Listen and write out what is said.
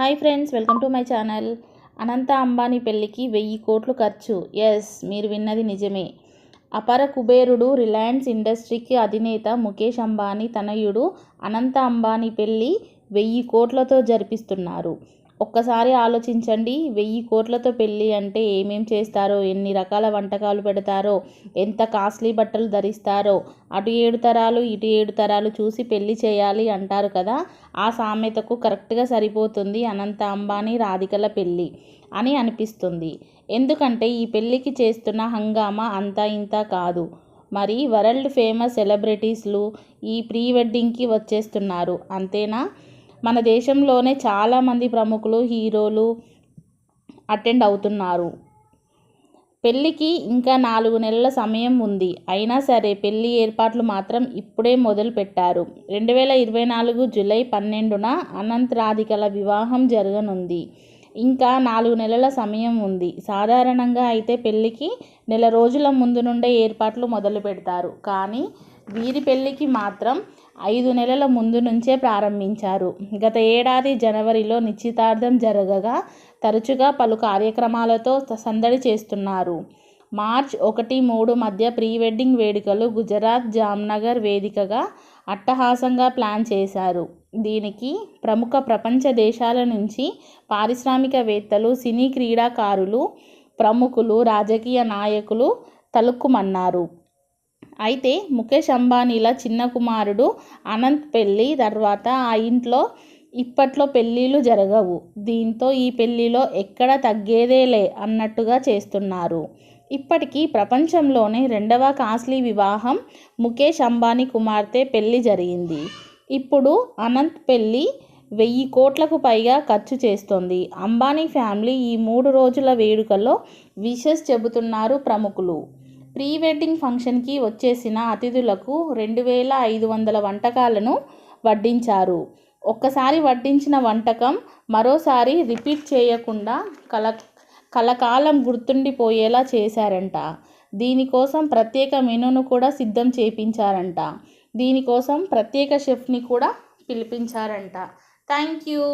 Hi friends welcome to my channel. Anant Ambani పెళ్ళికి వెయ్యి కోట్లు ఖర్చు. ఎస్ మీరు విన్నది నిజమే. అపర కుబేరుడు రిలయన్స్ ఇండస్ట్రీకి అధినేత ముఖేష్ అంబానీ తనయుడు అనంత అంబానీ పెళ్ళి వెయ్యి కోట్లతో జరిపిస్తున్నారు. ఒక్కసారి ఆలోచించండి. వెయ్యి కోట్లతో పెళ్ళి అంటే ఏమేం చేస్తారో ఎన్ని రకాల వంటకాలు పెడతారో ఎంత కాస్ట్లీ బట్టలు ధరిస్తారో అటు ఏడు తరాలు ఇటు ఏడు తరాలు చూసి పెళ్ళి చేయాలి అంటారు కదా? ఆ సామెతకు కరెక్ట్గా సరిపోతుంది అనంత అంబానీ రాధికల పెళ్ళి అని అనిపిస్తుంది. ఎందుకంటే ఈ పెళ్ళికి చేస్తున్న హంగామా అంతా ఇంత కాదు. మరి వరల్డ్ ఫేమస్ సెలబ్రిటీస్లు ఈ ప్రీ వెడ్డింగ్కి వచ్చేస్తున్నారు. అంతేనా? మన దేశంలోనే చాలామంది ప్రముఖులు హీరోలు అటెండ్ అవుతున్నారు. పెళ్ళికి ఇంకా నాలుగు నెలల సమయం ఉంది. అయినా సరే పెళ్ళి ఏర్పాట్లు మాత్రం ఇప్పుడే మొదలు పెట్టారు. రెండు వేల ఇరవై నాలుగు జూలై పన్నెండున అనంత్ రాధికల వివాహం జరగనుంది. ఇంకా నాలుగు నెలల సమయం ఉంది. సాధారణంగా అయితే పెళ్ళికి నెల రోజుల ముందు నుండే ఏర్పాట్లు మొదలు పెడతారు. కానీ వీరి పెళ్ళికి మాత్రం ఐదు నెలల ముందు నుంచే ప్రారంభించారు. గత ఏడాది జనవరిలో నిశ్చితార్థం జరగగా తరచుగా పలు కార్యక్రమాలతో సందడి చేస్తున్నారు. మార్చ్ ఒకటి మూడు మధ్య ప్రీ వెడ్డింగ్ వేడుకలు గుజరాత్ జామ్నగర్ వేదికగా అట్టహాసంగా ప్లాన్ చేశారు. దీనికి ప్రముఖ ప్రపంచ దేశాల నుంచి పారిశ్రామికవేత్తలు సినీ క్రీడాకారులు ప్రముఖులు రాజకీయ నాయకులు తలుక్కుమన్నారు. అయితే ముఖేష్ అంబానీల చిన్న కుమారుడు అనంత్ పెళ్ళి తర్వాత ఆ ఇంట్లో ఇప్పట్లో పెళ్ళిళ్ళు జరగవు. దీంతో ఈ పెళ్ళిలో ఎక్కడ తగ్గేదేలే అన్నట్టుగా చేస్తున్నారు. ఇప్పటికీ ప్రపంచంలోనే రెండవ కాస్ట్లీ వివాహం ముఖేష్ అంబానీ కుమార్తె పెళ్ళి జరిగింది. ఇప్పుడు అనంత్ పెళ్ళి వెయ్యి కోట్లకు పైగా ఖర్చు చేస్తోంది. అంబానీ ఫ్యామిలీ ఈ మూడు రోజుల వేడుకలో విషెస్ చెబుతున్నారు ప్రముఖులు. ప్రీ వెడ్డింగ్ ఫంక్షన్కి వచ్చేసిన అతిథులకు రెండు వేల ఐదు వందల వంటకాలను వడ్డించారు. ఒక్కసారి వడ్డించిన వంటకం మరోసారి రిపీట్ చేయకుండా కల కలకాలం గుర్తుండిపోయేలా చేశారంట. దీనికోసం ప్రత్యేక మెనూను కూడా సిద్ధం చేయించారంట దీనికోసం ప్రత్యేక షెఫ్ని కూడా పిలిపించారంట. Thank you.